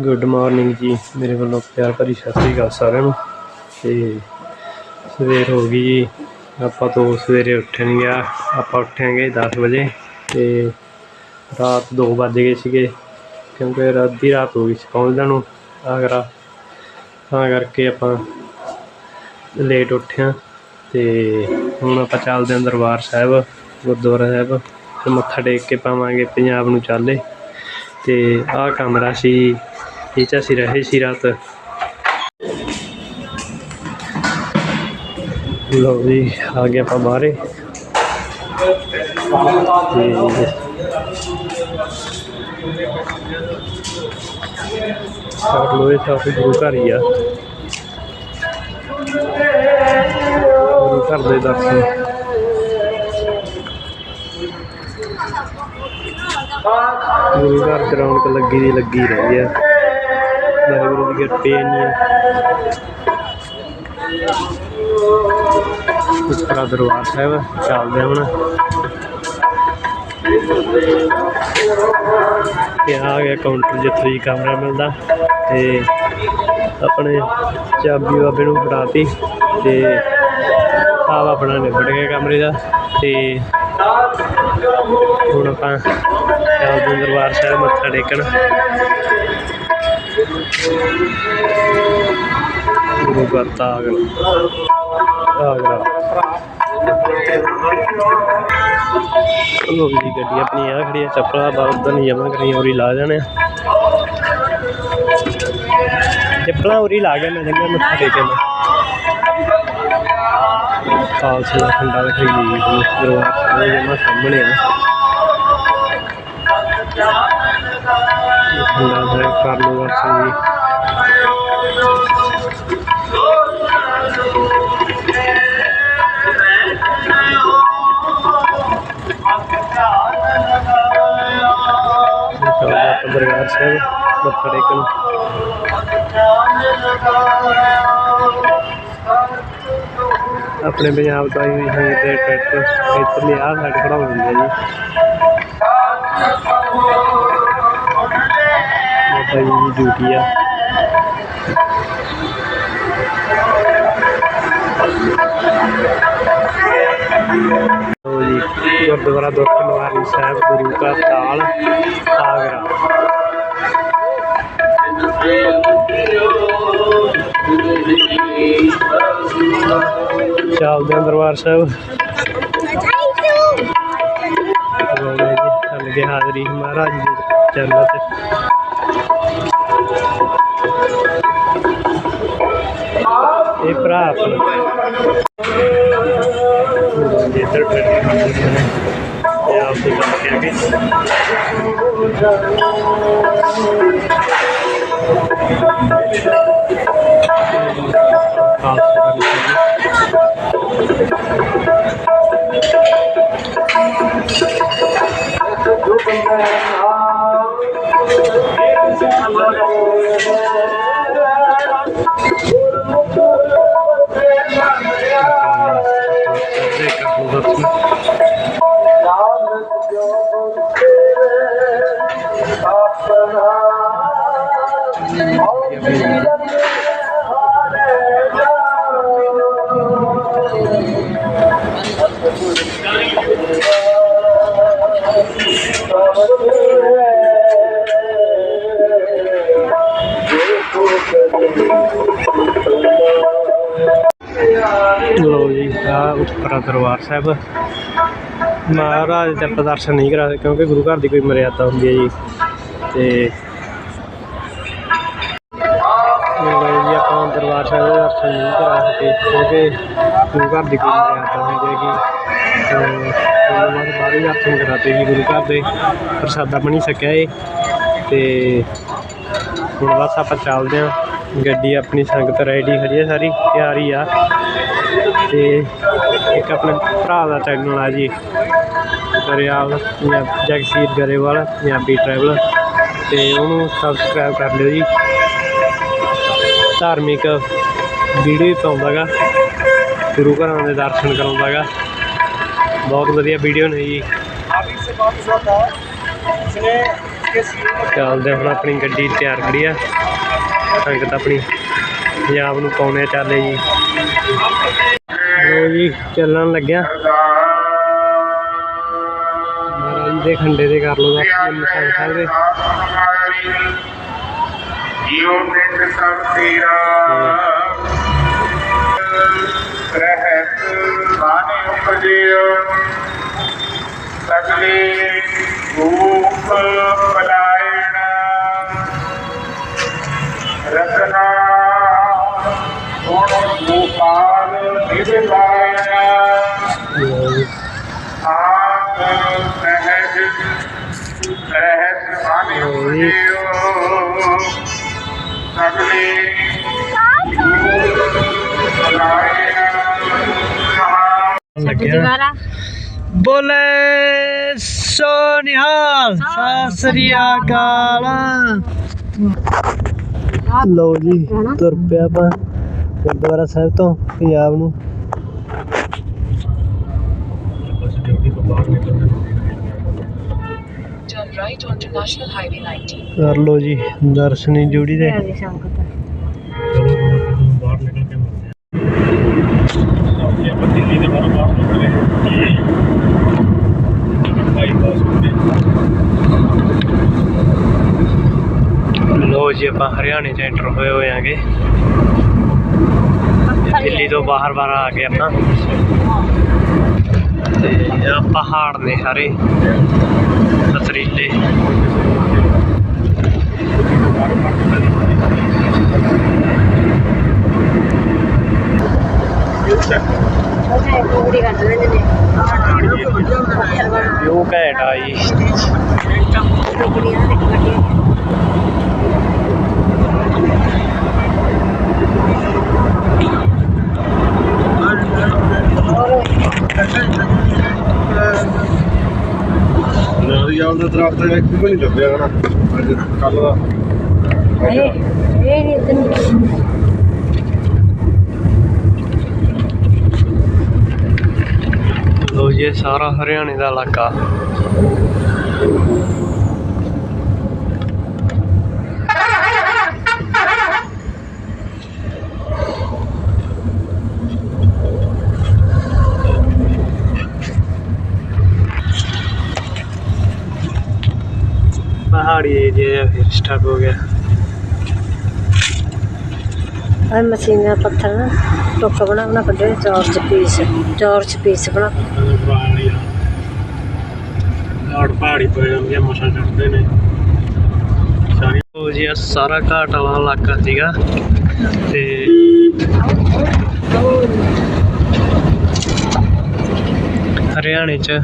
Good morning ਜੀ। ਮੇਰੇ ਵੱਲੋਂ ਪਿਆਰ ਭਰੀ ਸਤਿ ਸ੍ਰੀ ਅਕਾਲ ਸਾਰਿਆਂ ਨੂੰ। ਤੇ ਸਵੇਰ ਹੋ ਗਈ ਜੀ। ਆਪਾਂ ਤੋਂ ਸਵੇਰੇ ਉੱਠ ਗਿਆ। ਆਪਾਂ ਉੱਠਾਂਗੇ 10 ਵਜੇ। ਤੇ ਰਾਤ 2 ਵੱਜ ਗਏ ਸੀਗੇ। ਕਿਉਂਕਿ ਰਾਤ ਦੀ ਰਾਤ ਹੋ ਗਈ ਸੀ ਪਹੁੰਚਦਿਆਂ ਨੂੰ। ਆਗਰਾ ਤਾਂ ਕਰਕੇ ਆਪਾਂ ਲੇਟ ਉੱਠਿਆ ਤੇ ਹੁਣ ਆਪਾਂ ਚੱਲਦੇ ਹਾਂ ਦਰਬਾਰ ਸਾਹਿਬ, ਗੁਰਦੁਆਰਾ ਸਾਹਿਬ। ਤੇ ਮੱਥਾ ਟੇਕ ਕੇ ਪਾਵਾਂਗੇ, ਪੰਜਾਬ ਨੂੰ ਚਾਲੇ। ਤੇ ਆਹ ਕਮਰਾ ਸੀ ਇਹ 'ਚ ਅਸੀਂ ਰਹੇ ਸੀ ਰਾਤ ਲਓ ਜੀ ਆ ਗਏ ਆਪਾਂ ਬਾਹਰੇ ਸਾਡ ਲੋਏ ਸਾਹਿਬ ਗੁਰੂ ਘਰ ਹੀ ਆ ਗੁਰੂ ਘਰ ਦੇ ਦਰਸ਼ਨ ਗੁਰੂ ਘਰ ਚ ਰੌਣਕ ਲੱਗੀ ਦੀ ਲੱਗੀ ਰਹੀ ਹੈ ਵਾਹਿਗੁਰੂ ਦੀ ਕਿਰਪਾ ਇੰਨੀ ਹੈ ਦਰਬਾਰ ਸਾਹਿਬ ਚੱਲਦੇ ਹੁਣ ਤੇ ਆ ਗਿਆ ਕਾਊਂਟਰ ਜਿੱਥੇ ਕਮਰਾ ਮਿਲਦਾ ਤੇ ਆਪਣੇ ਚਾਬੀ ਬਾਬੇ ਨੂੰ ਫੜਾਤੀ ਤੇ ਆਪ ਆਪਣਾ ਨਿਬੜ ਗਿਆ ਕਮਰੇ ਦਾ ਤੇ ਹੁਣ ਆਪਾਂ ਚੱਲਦੇ ਹਾਂ ਦਰਬਾਰ ਸਾਹਿਬ ਮੱਥਾ ਟੇਕਣ। ਗੁਰੂ ਘਰ ਦਾ ਆਗਰਾ ਆਗਰਾ ਲੋ। ਗੱਡੀ ਆਪਣੀ ਆ ਖੜੀ ਆ, ਚੱਪਲਾਂ ਬਾਹਰ ਉਧਰ ਨਹੀਂ ਜਮਾ ਕਰੀ ਉਰੀ ਲਾ ਜਾਣੇ ਆ। ਚੱਪਲਾਂ ਉਰੀ ਲਾ ਗਿਆ ਮੈਂ ਚੰਗਾ ਮੱਥਾ ਟੇਕਣ ਖਾਲਸੇ ਦਾ ਖੰਡਾ ਦਿਖਾਈ ਜੀ ਦਰਬਾਰ ਸਾਹਿਬ ਸਾਹਮਣੇ ਆ। ਖੰਡਾ ਸਾਹਿਬ ਕਰ ਲੋ ਜੀ ਦਰਬਾਰ ਸਾਹਿਬ ਮੱਥਾ ਟੇਕਣ ਆਪਣੇ ਪੰਜਾਬ ਤੋਂ ਆਈ ਹੈ ਤੇ ਟਰੈਕਟਰ, ਇੱਧਰਲੀ ਆਹ ਸਾਈਡ ਖੜਾਉਣ ਦਿੰਦੇ ਜੀ। ਬਾਬਾ ਦੀ ਡਿਊਟੀ ਆ। ਲਓ ਜੀ, ਗੁਰਦੁਆਰਾ ਦੁੱਖ ਸਾਹਿਬ ਗੁਰੂ ਕਾ ਤਾਲ ਆਗਰਾ ਚੱਲਦੇ ਹਾਂ ਦਰਬਾਰ ਸਾਹਿਬ। ਬੋਲੇ ਜੀ, ਚੱਲ ਹਾਜ਼ਰੀ। ਮਹਾਰਾਜ ਜੀ ਚਰਨਾਂ ਤੇ। ਇਹ ਭਰਾ ਆਪਣਾ ਜੀ ਇੱਧਰ ਬੈਠੇ ਨੇ ਇਹ ਆਪ ਦੀ ਗੱਲ ਕਰਕੇ ਲੋ ਜੀ ਆ ਉੱਪਰ ਦਰਬਾਰ ਸਾਹਿਬ। ਮਹਾਰਾਜ ਦੇ ਆਪਾਂ ਦਰਸ਼ਨ ਨਹੀਂ ਕਰਾ ਸਕਦੇ ਕਿਉਂਕਿ ਗੁਰੂ ਘਰ ਦੀ ਕੋਈ ਮਰਿਆਦਾ ਹੁੰਦੀ ਹੈ ਜੀ। ਤੇ ਲੋ ਜੀ, ਆਪਾਂ ਦਰਬਾਰ ਸਾਹਿਬ ਦੇ ਦਰਸ਼ਨ ਨਹੀਂ ਕਰਾ ਸਕੇ ਕਿਉਂਕਿ ਗੁਰੂ ਘਰ ਦੀ ਕੋਈ ਮਰਿਆਦਾ ਹੁੰਦੀ ਹੈਗੀ। ਤੇ ਉਹਨਾਂ ਨੂੰ ਦਰਸ਼ਨ ਕਰਾਤੇ ਜੀ ਗੁਰੂ ਘਰ ਦੇ। ਪ੍ਰਸਾਦਾ ਬਣੀ ਸਕਿਆ ਏ। ਤੇ ਹੁਣ ਬਸ ਆਪਾਂ ਚੱਲਦੇ ਹਾਂ। ਗੱਡੀ ਆਪਣੀ ਸੰਗਤ ਰੈਡੀ ਖੜੀ ਹੈ ਸਾਰੀ ਤਿਆਰੀ ਆ। ਤੇ ਇੱਕ ਆਪਣੇ ਭਰਾ ਦਾ ਚੈਨਲ ਆ ਜੀ। ਗਰੇਵਾਲ ਜਗਸੀਰ ਗਰੇਵਾਲ ਪੰਜਾਬੀ ਟਰੈਵਲ ਤੇ ਉਹਨੂੰ ਸਬਸਕ੍ਰਾਈਬ ਕਰ ਲਿਓ ਜੀ। ਧਾਰਮਿਕ ਵੀਡੀਓ ਪਾਉਂਦਾਗਾ। ਗੁਰੂ ਘਰਾਂ ਦੇ ਦਰਸ਼ਨ ਕਰਾਉਂਦਾਗਾ। ਬਹੁਤ ਵਧੀਆ ਵੀਡੀਓ ਨੇ ਜੀ। ਆਪ ਸੇ ਬਾਤ ਸੁਣਤਾ ਇਸਨੇ ਚੱਲਦੇ ਹੁਣ ਆਪਣੀ ਗੱਡੀ ਤਿਆਰ ਖੜੀ ਆ। ਸੰਗਤ ਆਪਣੀ ਪੰਜਾਬ ਨੂੰ ਪਾਉਣੇ ਚਾਲੇ ਜੀ। ਲੋ ਜੀ, ਚੱਲਣ ਲੱਗਿਆ। ਮਹਾਰਾਜ ਦੇ ਖੰਡੇ ਦੇ ਕਰ ਲਓ ਆਪਣੇ ਨਿਸ਼ਾਨ ਸਾਹਿਬ ਦੇ। ਜੀਉ ਪਿੰਡ ਸਭ ਤੇਰਾ। ਰਹਿਤ ਬਾਣੇ ਉਪਜਿਓ। ਸਗਲੇ ਰੂਪ ਪਲਾਇਣ ਰਤਨਾ ਗੁਣ ਗੋਪਾਲ ਜੀ ਆਪ ਸਹਿਜ ਰਹਿਤ ਉਪਜਿਓ ਸਗਲੇ ਲੱਗਿਆ ਦੁਬਾਰਾ ਬੋਲੇ ਸੋਨਿਹਾਲ ਸਤਿ ਸ੍ਰੀ ਅਕਾਲ। ਲਓ ਜੀ ਤੁਰ ਪਿਆ ਆਪਾਂ ਗੁਰਦੁਆਰਾ ਸਾਹਿਬ ਤੋਂ ਪੰਜਾਬ ਨੂੰ। Turn right onto National Highway 90. ਕਰ ਲਓ ਜੀ ਦਰਸ਼ਨੀ ਜੁੜੀ ਦੇ ਦੀ ਸੰਗਤ ਲੋ ਜੀ ਆਪਾਂ ਹਰਿਆਣੇ ਚ ਐਂਟਰ ਹੋਏ ਹੋਏ ਆਂਗੇ। ਦਿੱਲੀ ਤੋਂ ਬਾਹਰ ਬਾਹਰ ਆ ਗਏ ਆਪਾਂ। ਤੇ ਆ ਪਹਾੜ ਨੇ ਸਾਰੇ। ਪਥਰੀਲੇ ਉਹਨੇ ਕੋਗੜੀ ਕੱਢ ਲੈਂਦੇ ਨੇ ਵਿਊ ਘੈਂਟ ਆ ਜੀ ਟੋਕਰੀਆਂ ਦੇ ਕੱਢੀਆਂ ਨਾਰੀਅਲ ਦਾ ਦਰਖਤ ਇੱਕ ਵੀ ਨਹੀਂ ਲੱਭਿਆ ਨਾ ਅੱਜ ਕੱਲ ਦਾ ਇਹ ਇਹ ਨਹੀਂ ਤੈਨੂੰ ਲੋ ਜੀ ਇਹ ਸਾਰਾ ਹਰਿਆਣੇ ਦਾ ਇਲਾਕਾ ਪਹਾੜੀ ਏਰੀਆ ਫਿਰ ਸਟਾਰਟ ਹੋ ਗਿਆ। ਆ ਮਸ਼ੀਨ ਦਾ ਪੱਥਰ ਨਾ ਟੋਕਾ ਬਣਾ ਬਣਾ ਕੱਢੇ ਚਾਰ ਚ ਪੀਸ ਚਾਰ ਚ ਪੀਸ ਬਣਾ ਘਾਟ ਪਹਾੜੀ ਪੈ ਜਾਂਦੀ ਆ ਮਸਾਂ ਚੜਦੇ ਨੇ। ਸਾਰੀ ਉਹ ਜੀ ਆਹ ਸਾਰਾ ਘਾਟ ਵਾਲਾ ਇਲਾਕਾ ਸੀਗਾ। ਤੇ ਹਰਿਆਣੇ ਚ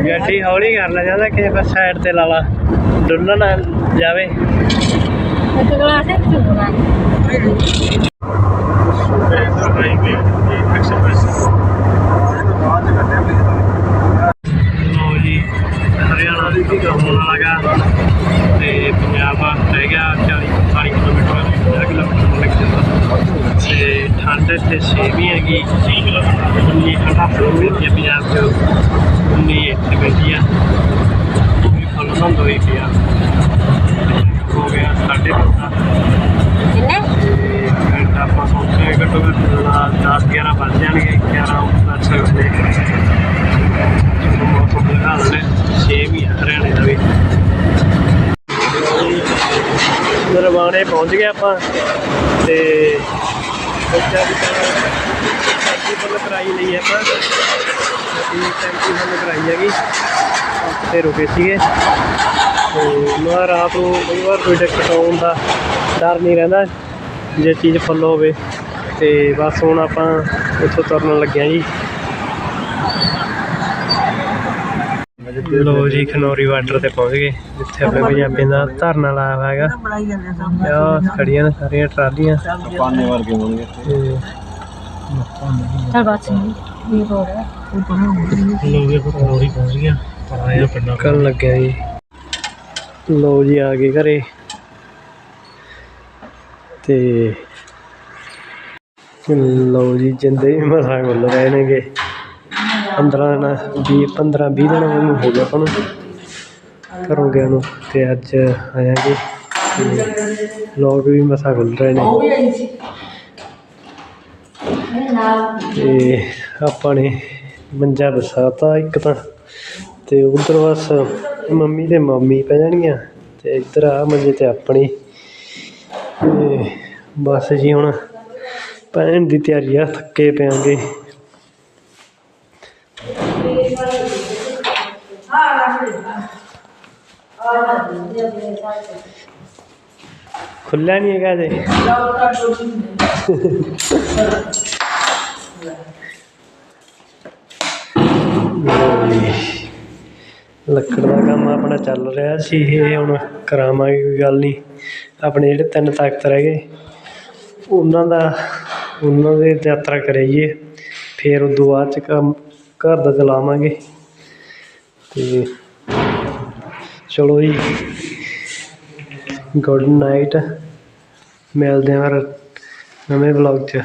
ਗੱਡੀ ਹੌਲੀ ਕਰ ਲੈ ਜਾਂਦਾ ਕਿਸੇ ਪਾਸੇ ਸਾਈਡ ਤੇ ਲਾ ਲਾ। ਡੁੱਲਣ ਨਾ ਜਾਵੇ ਇੱਕ ਗਲਾਸ ਹੈ ਚੁੱਕਣਾ ਗਿਆ 40 40 ਕਿਲੋਮੀਟਰ 50 ਕਿਲੋਮੀਟਰ ਲੱਗ ਜਾਂਦਾ। ਤੇ ਠੰਡ ਇੱਥੇ ਸੇਵੀ ਹੈਗੀ। 30 ਕਿਲੋਮੀਟਰ ਉਨੀ ਠੰਡਾ ਪੈਂਦੀ ਹੈ ਪੰਜਾਬ 'ਚ। ਉਨੀ ਇੱਥੇ ਵੀ ਫੁੱਲ ਬੰਦ ਹੋਈ ਪਿਆ ਹੋ ਗਿਆ ਸਾਡੇ ਕਿੰਨੇ? ਤੇ ਘੰਟਾ ਆਪਾਂ ਸੌਂਚੇ ਘੱਟੋ ਘੱਟ 10 11 ਵੱਜ ਜਾਣਗੇ 11 ਵੱਜ ਸਕਦੇ ਜਦੋਂ ਮੌਸਮ ਦੇ ਹਾਲ ਨੇ ਸੇਮ ਹੀ ਆ ਹਰਿਆਣੇ ਦਾ ਵੀ। ਨਰਵਾਣੇ ਪਹੁੰਚ ਗਏ ਆਪਾਂ ਤੇ ਬੱਚਾ ਦੀ ਟੈਂਕੀ ਫੁੱਲ ਕਰਾਈ ਲਈ ਆਪਾਂ। ਟੈਂਕੀ ਫੁੱਲ ਕਰਾਈ ਹੈਗੀ। ਤੇ ਰੁਕੇ ਸੀਗੇ। ਤੇ ਮੈਂ ਰਾਤ ਨੂੰ ਕਈ ਵਾਰ ਕੋਈ ਦਿੱਕਤ ਆਉਣ ਦਾ ਡਰ ਨਹੀਂ ਰਹਿੰਦਾ, ਜੇ ਚੀਜ਼ ਫੁੱਲ ਹੋਵੇ। ਤੇ ਬਸ ਹੁਣ ਆਪਾਂ ਇੱਥੋਂ ਤੁਰਨ ਲੱਗਿਆ ਜੀ। ਲੋ ਜੀ ਖਨੌਰੀ ਬਾਰਡਰ ਤੇ ਪਹੁੰਚ ਗਏ। ਜਿੱਥੇ ਆਪਣੇ ਪੰਜਾਬੀਆਂ ਦਾ ਧਰਨਾ ਲਾਇਆ ਹੋਇਆ ਹੈਗਾ। ਆ ਖੜੀਆਂ ਨੇ ਸਾਰੀਆਂ ਟਰਾਲੀਆਂ। ਪਾਣੇ ਵਰਗੇ ਹੋਣਗੇ ਚਲ ਬਾਤ ਨਹੀਂ ਇਹ ਹੋ। ਰਿਹਾ ਲੋਗੇ ਖਨੌਰੀ ਪਹੁੰਚ ਗਿਆ ਆਇਆ ਪਿੰਡਾਂ ਕਰਨ ਲੱਗਿਆ ਜੀ। ਲੋ ਜੀ ਆ ਗਏ ਘਰੇ। ਤੇ ਲਓ ਜੀ ਜਿੰਦੇ ਮਸਾਂ ਗੁੱਲ ਰਹੇ ਨੇਗੇ। 15 ਦਿਨ 20 15 20 ਦਿਨ ਮੈਨੂੰ ਹੋ ਗਿਆ ਆਪਾਂ ਨੂੰ। ਘਰੋਂ ਗਿਆ ਨੂੰ ਤੇ ਅੱਜ ਆਇਆਗੇ ਤੇ ਲੋਕ ਵੀ ਮਸਾਂ ਗੁੱਲ ਰਹੇ ਨੇ। ਤੇ ਆਪਾਂ ਨੇ ਮੰਜਾ ਵਸਾਤਾ ਇੱਕ ਤਾਂ। ਤੇ ਉਧਰ ਬਸ ਮੰਮੀ ਤੇ ਮਾਮੀ ਪੈ ਜਾਣਗੀਆਂ ਤੇ ਇੱਧਰ ਆ ਮੰਜੇ ਤੇ ਆਪਣੀ। ਤੇ ਬਸ ਜੀ ਹੁਣ ਪੈਣ ਦੀ ਤਿਆਰੀ ਆ ਥੱਕੇ ਪਿਆਂਗੇ। ਖੁੱਲਿਆ ਨਹੀਂ ਹੈਗਾ ਜੇ ਲਓ ਜੀ। ਲੱਕੜ ਦਾ ਕੰਮ ਆਪਣਾ ਚੱਲ ਰਿਹਾ ਸੀ, ਇਹ ਹੁਣ ਕਰਾਵਾਂਗੇ ਕੋਈ ਗੱਲ ਨਹੀਂ ਆਪਣੇ ਜਿਹੜੇ ਤਿੰਨ ਤਾਕਤ ਰਹਿ ਗਏ, ਉਹਨਾਂ ਦਾ, ਉਹਨਾਂ ਦੀ ਯਾਤਰਾ ਕਰਾਈਏ, ਫਿਰ ਉਦੋਂ ਬਾਅਦ ਚ ਕੰਮ ਘਰ ਦਾ ਚਲਾਵਾਂਗੇ ਤੇ ਚਲੋ ਜੀ। ਗੁੱਡ ਨਾਈਟ ਮਿਲਦੇ ਹਾਂ ਨਵੇਂ ਵਲੌਗ 'ਚ।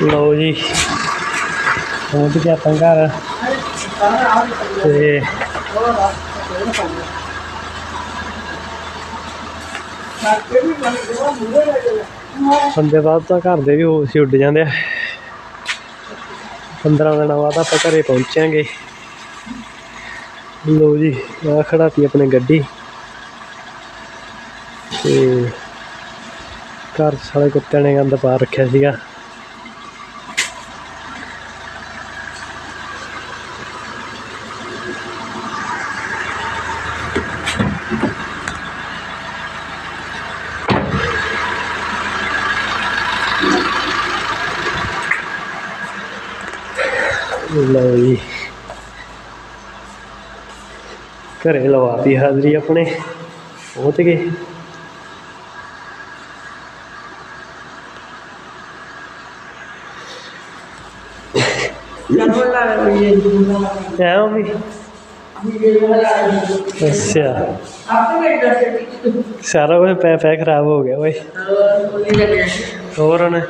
ਲਓ ਜੀ। ਪਹੁੰਚ ਗਿਆ ਆਪਾਂ ਘਰ? ਤੇ ਬੰਦੇ ਬਾਅਦ ਤਾਂ ਘਰ ਦੇ ਵੀ ਹੋਸ਼ ਹੀ ਉੱਡ ਜਾਂਦੇ ਆ। 15 ਦਿਨਾਂ ਬਾਅਦ ਆਪਾਂ ਘਰੇ ਪਹੁੰਚਾਂਗੇ। ਲੋ ਜੀ ਆ ਖੜਾਤੀ ਆਪਣੇ ਗੱਡੀ। ਤੇ ਘਰ ਸਾਲੇ ਕੁੱਤਿਆਂ ਨੇ ਗੰਦ ਪਾ ਰੱਖਿਆ ਸੀਗਾ। ਲਓ ਜੀ। ਘਰੇ ਲਵਾਤੀ ਹਾਜ਼ਰੀ ਆਪਣੇ। ਪਹੁੰਚ ਗਏ। ਹੈ ਮੰਮੀ ਅੱਛਾ। ਸਾਰਾ ਕੁਝ ਪੈ ਪੈ ਖਰਾਬ ਹੋ ਗਿਆ ਓਏ। ਹੋਰ ਹੁਣ